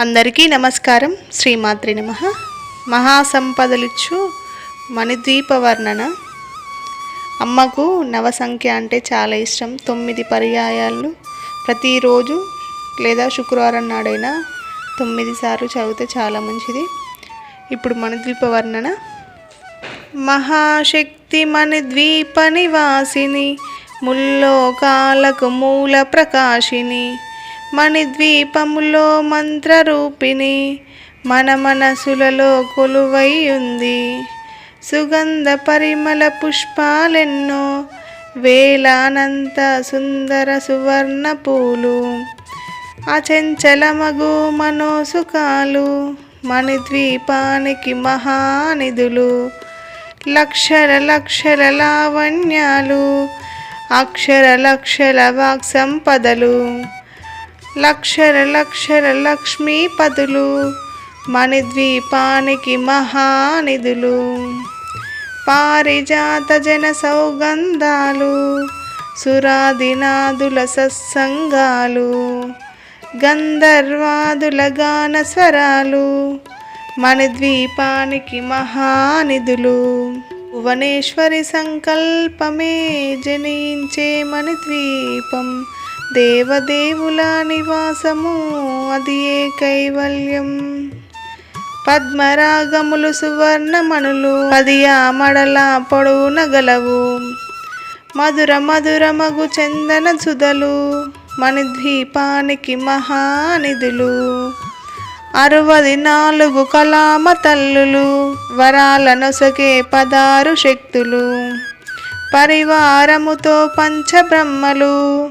అందరికీ నమస్కారం. శ్రీమాత్రి నమ. మహాసంపదలిచ్చు మణిద్వీప వర్ణన అమ్మకు నవసంఖ్య అంటే చాలా ఇష్టం. తొమ్మిది పర్యాయాలు ప్రతిరోజు లేదా శుక్రవారం నాడైనా తొమ్మిది సార్లు చదివితే చాలా మంచిది. ఇప్పుడు మణిద్వీప వర్ణన మహాశక్తి మణిద్వీప నివాసిని ముల్లోకాలకు మూల ప్రకాశిని మణిద్వీపములో మంత్రరూపిణి మన మనసులలో కొలువై ఉంది సుగంధ పరిమళ పుష్పాలెన్నో వేలానంత సుందర సువర్ణ పూలు. అచంచలమగు మనోసుకాలు మణిద్వీపానికి మహానిధులు. లక్షల లక్షల లావణ్యాలు అక్షర లక్షల వాక్సంపదలు. సంపదలు లక్షల లక్షల లక్ష్మీపదులు మణిద్వీపానికి మహానిధులు పారిజాత జన సౌగంధాలు సురాదినాదుల సత్సంగాలు గంధర్వాదుల గాన స్వరాలు మణిద్వీపానికి మహానిధులు. భువనేశ్వరి సంకల్పమే జనించే మణిద్వీపం దేవదేవుల నివాసము అది ఏ కైవల్యం? పద్మరాగములు సువర్ణమణులు అది ఆ మడల పొడవున గలవు. మధుర మధురమగు చందన సుధలు మణిద్వీపానికి మహానిధులు. అరవది నాలుగు కలామ తల్లులు వరాలనొసగే పదారు శక్తులు. పరివారముతో పంచబ్రహ్మలు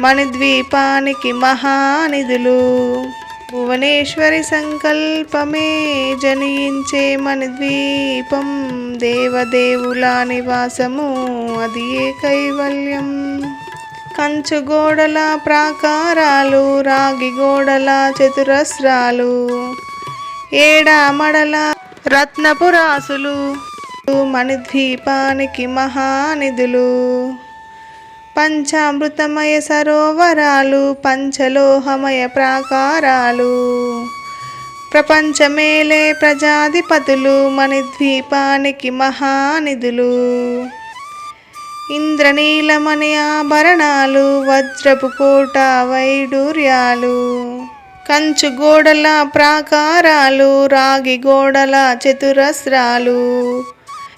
మణిద్వీపానికి మహానిధులు. భువనేశ్వరి సంకల్పమే జనించే మణిద్వీపం దేవదేవుల నివాసము అది ఏ కైవల్యం కంచు గోడల ప్రాకారాలు రాగి గోడల చతురస్రాలు ఏడామడల రత్నపురాసులు మణిద్వీపానికి మహానిధులు. పంచామృతమయ సరోవరాలు పంచలోహమయ ప్రాకారాలు. ప్రపంచమేలే ప్రజాధిపతులు మణిద్వీపానికి మహానిధులు. ఇంద్రనీలమణి ఆభరణాలు వజ్రపు కోట వైడూర్యాలు. కంచు గోడల ప్రాకారాలు రాగి గోడల చతురస్రాలు.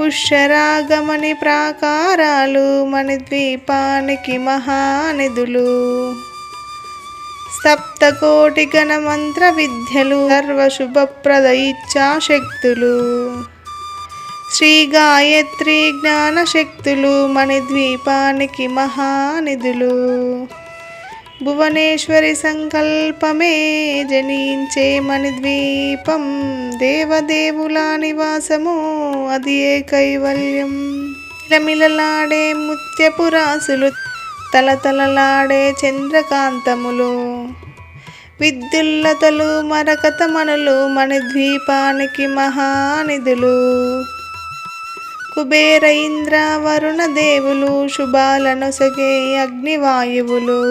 పుష్యరాగమని ప్రాకారాలు మణిద్వీపానికి మహానిధులు. సప్తకోటి గణ మంత్ర విద్యలు సర్వశుభప్రద ఇచ్చాశక్తులు శ్రీ గాయత్రి జ్ఞాన శక్తులు మణిద్వీపానికి మహానిధులు. భువనేశ్వరి సంకల్పమే జనించే మణిద్వీపం దేవదేవుల నివాసము అది ఏ కైవల్యం మిలమిలలాడే ముత్యపురాసులు తలతలలాడే చంద్రకాంతములు. విద్యుల్లతలు మరకతమణులు మణిద్వీపానికి మహానిధులు. కుబేర ఇంద్ర వరుణ దేవులు శుభాలనొసగే అగ్నివాయువులు.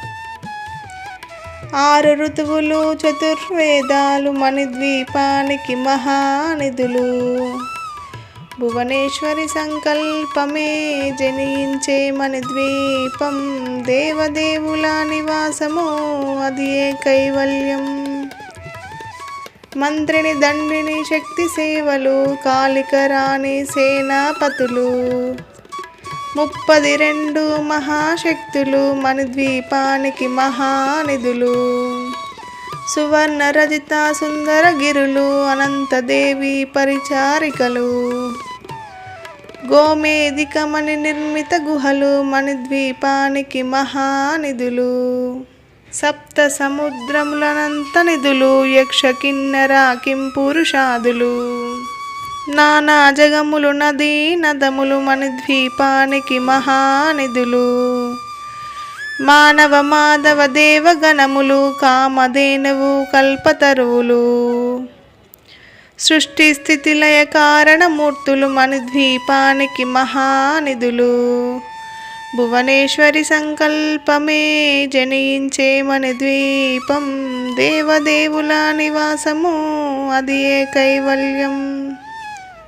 ఆరు ఋతువులు చతుర్వేదాలు మణిద్వీపానికి మహానిధులు. భువనేశ్వరి సంకల్పమే జనించే మణిద్వీపం దేవదేవుల నివాసము అది ఏ కైవల్యం? మంత్రిని దండిని శక్తి సేవలు కాళికరాణి సేనాపతులు. ముప్పది రెండు మహాశక్తులు మణిద్వీపానికి మహానిధులు. సువర్ణ రజిత సుందర గిరులు అనంతదేవి పరిచారికలు. గోమేదికమణి నిర్మిత గుహలు మణిద్వీపానికి మహానిధులు. సప్త సముద్రములనంత నిధులు యక్ష కిన్నర కింపురుషాదులు. పురుషాదులు జగములు నదీ నదములు మన ద్వీపానికి మహానిధులు. మానవ మాధవ దేవగణములు కామధేనువు కల్పతరువులు. సృష్టి స్థితిలయ కారణమూర్తులు మన ద్వీపానికి మహానిధులు. భువనేశ్వరి సంకల్పమే జనించే మణిద్వీపం దేవదేవుల నివాసము అది ఏ కైవల్యం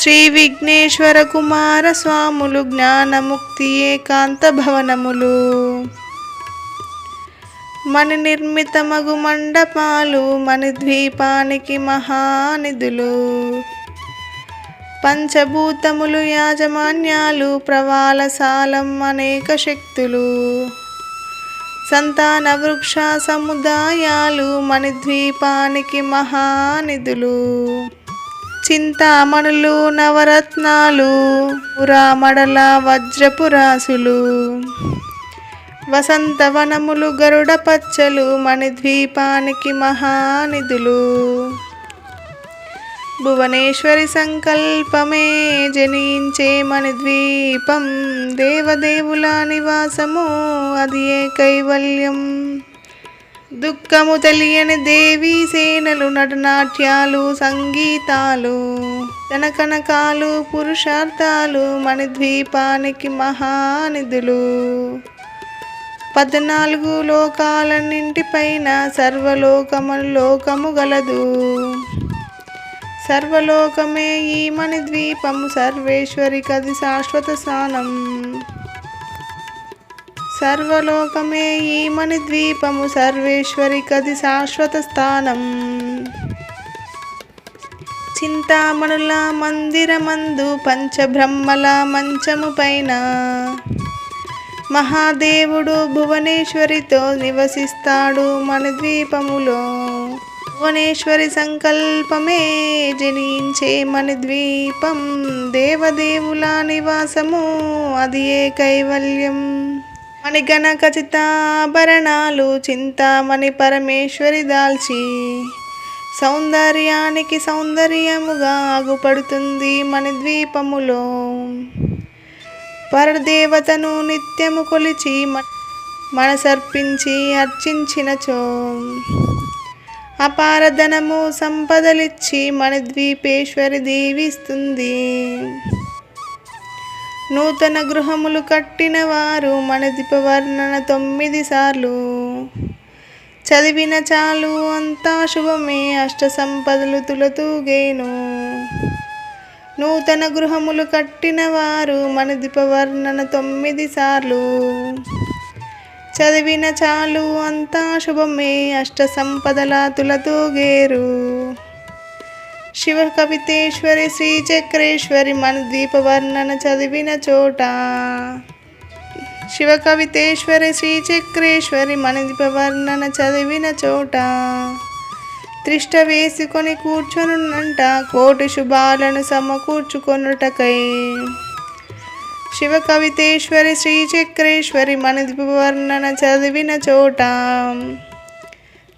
శ్రీ విఘ్నేశ్వర కుమార స్వాములు జ్ఞానముక్తి ఏకాంత భవనములు. మణి నిర్మితమగు మండపాలు మణిద్వీపానికి మహానిధులు. పంచభూతములు యాజమాన్యాలు ప్రవాళసాలం అనేక శక్తులు. సంతాన వృక్ష సముదాయాలు మణిద్వీపానికి మహానిధులు. చింతామణులు నవరత్నాలు పురామడల వజ్రపురాసులు. వసంతవనములు గరుడ పచ్చలు మణిద్వీపానికి మహానిధులు. భువనేశ్వరి సంకల్పమే జనించే మణిద్వీపం దేవదేవుల నివాసము అది ఏ కైవల్యం దుఃఖము తెలియని దేవీ సేనలు నటనాట్యాలు సంగీతాలు జనకనకాలు పురుషార్థాలు మణిద్వీపానికి మహానిధులు. పద్నాలుగు లోకాలన్నింటిపైన సర్వలోకము లోకము గలదు. సర్వలోకమే ఈ మణిద్వీపము సర్వేశ్వరి కది శాశ్వత స్థానం. సర్వలోకమే ఈ మణిద్వీపము సర్వేశ్వరి కది శాశ్వత స్థానం. చింతామణుల మందిరమందు పంచబ్రహ్మల మంచము పైన మహాదేవుడు భువనేశ్వరితో నివసిస్తాడు మన ద్వీపములో భువనేశ్వరి సంకల్పమే జనించే మన ద్వీపం దేవదేవుల నివాసము అది ఏ కైవల్యం? మణిగణ ఖచ్చితాభరణాలు చింతామణి పరమేశ్వరి దాల్చి సౌందర్యానికి సౌందర్యముగా ఆగుపడుతుంది మణిద్వీపములో పరదేవతను నిత్యము కొలిచి మ- మనసర్పించి అర్చించినచో. అపారధనము సంపదలిచ్చి మన ద్వీపేశ్వరి దీవిస్తుంది. నూతన గృహములు కట్టిన వారు మన దీపవర్ణన తొమ్మిది సార్లు. చదివిన చాలు అంతా శుభమే అష్ట సంపదలు తులతూగేను. నూతన గృహములు కట్టిన వారు మన దీపవర్ణన తొమ్మిది సార్లు. చదివిన చాలు అంతా శుభమే అష్ట సంపదల తులతూగేరు. శివ కవితేశ్వరి శ్రీచక్రేశ్వరి మన దీపవర్ణన చదివిన చోట. శివ కవితేశ్వరి శ్రీచక్రేశ్వరి మన దీపవర్ణన చదివిన చోట. త్రిష్ట వేసుకొని కూర్చొనున్నంట కోటి శుభాలను సమకూర్చుకొనుటకై. శివ కవితేశ్వరి శ్రీచక్రేశ్వరి మన వర్ణన చదివిన చోట.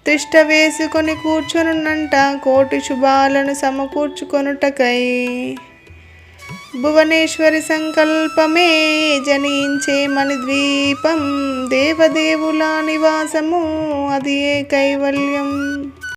తిష్ట వేసుకొని కూర్చొనున్నంట కోటి శుభాలను సమకూర్చుకొనుటకై. భువనేశ్వరి సంకల్పమే జనించే మణి ద్వీపం దేవదేవుల నివాసము అది ఏ కైవల్యం?